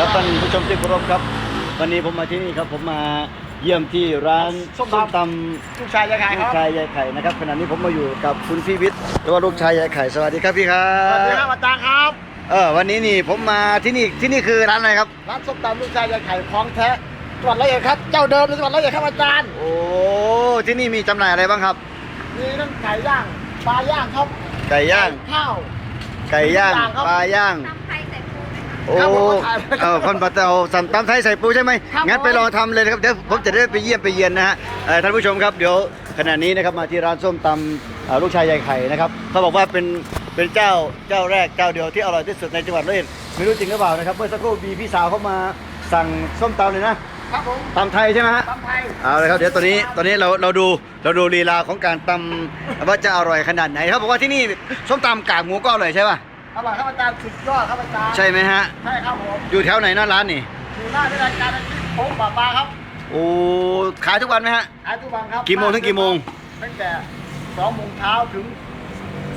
ครับท่านผู้ชมที่เคารพครับ วันนี้ผมมาที่นี่ครับผมมาเยี่ยมที่ร้านส้ส้มมตำตำลูกชายยายขายคลูรักบชายยายไข่นะครับขณะนี้ผมมาอยู่กับคุณพี่วิทย์หรือว่าลูกชายยายไข่สวัสดีครับพี่ครัสวัสดีครับบอาจารย์ครับ เออวันนี้นี่ผมมาที่นี่ที่นี่คือร้านอะไรครับ ร้านส้มตำลูกชายยายไข่ของแท้จังหวัดร้อยเอ็ดครับ เจ้าเดิมในจังหวัดร้อยเอ็ดครับอาจารย์ โอ้ที่นี่มีจำหน่ายอะไรบ้างครับ มีทั้งไก่ย่าง ปลาย่างครับไก่ย่าง ข้าว ไก่ย่างย่างครับ ปลาย่าง โอ้ครับผมถ่ายไว้เออคนปัตเตาสัมตำไทยใส่ปูใช่ไหมครับงั้นไปผม ลองทำเลยนะครับเดี๋ยวผมจะได้ไปเยี่ยมไปเยียนนะฮะเอ่อท่านผู้ชมครับเดี๋ยวขณะนี้นะครับมาที่ร้านส้มตำเอ่อลูกชายยายไข่นะครับเขาบอกว่าเป็นเป็นเจ้าเจ้าแรกเจ้าเดียวที่อร่อยที่สุดในจังหวัดร้อยเอ็ดไม่รู้จริงหรือเปล่านะครับเมื่อสักครู่มีพี่สาวเขามาสั่งส้มตำเลยนะครับผมตำไทยใช่ไหมฮะ ตำไทย เอาเลยครับเดี๋ยวตอนนี้ตอนนี้เราเราดูเราดูลีลาของการตำว่าจะอร่อยขนาดไหนเขาบอกว่าที่นี่ส้มตำกากหมูก็อร่อยใช่ป่ะ อร่อยครับอาจารย์สุดยอดครับอาจารย์ใช่ไหมฮะ ใช่ครับผมอยู่แถวไหนหน้าร้านนี่ อยู่หน้าที่รายการอาชีพโค้งป่าปลาครับโอ้ขายทุกวันไหมฮะ ขายทุกวันครับกี่โมงถึงกี่โมง ตั้งแต่สองโมงเช้าถึง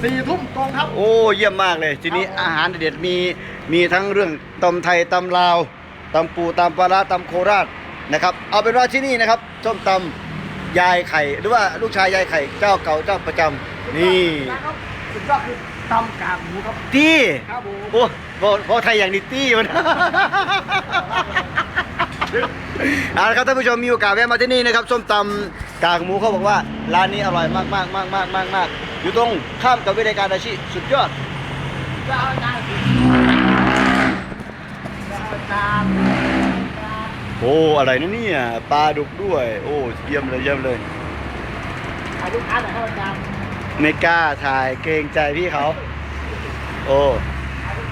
สี่ทุ่มตรงครับ โอ้เยี่ยมมากเลย ทีนี้ครับผมอาหารเด็ดๆมีมีทั้งเรื่องตำไทยตำลาวตำปูตำปลาร้าตำโคราชนะครับเอาเป็นว่าที่นี่นะครับส้มตำยายไข่ หรือว่าลูกชายยายไข่เจ้าเก่าเจ้าประจำนี่นะครับสุดยอดคือ ตำกากหมูครับ ตี้ครับผม โอ้พอพอไทยอย่างนี้ตี้มัน เอาละครับท่านผู้ชมมีโอกาสแวะมาที่นี่นะครับส้มตำกากหมูเขาบอกว่าร้านนี้อร่อยมากมากมากมากมากมากอยู่ตรงข้ามกับวิทยาการอาชีพสุดยอดจะเอาอาจารย์จะเอาอาจารย์โอ้อะไรนะเนี่ยปลาดุกด้วย โอ้เยี่ยมเลยเยี่ยมเลยถ่ายลูกค้าหน่อยครับอาจารย์ ไม่กล้าถ่ายเกรงใจพี่เขา โอ้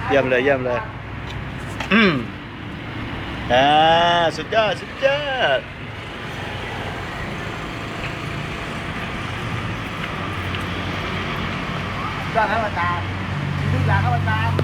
เยี่ยมเลยเยี่ยมเลยอืมอ่าสุดยอดสุดยอดยอดครับอาจารย์มีทุกอย่างครับอาจารย์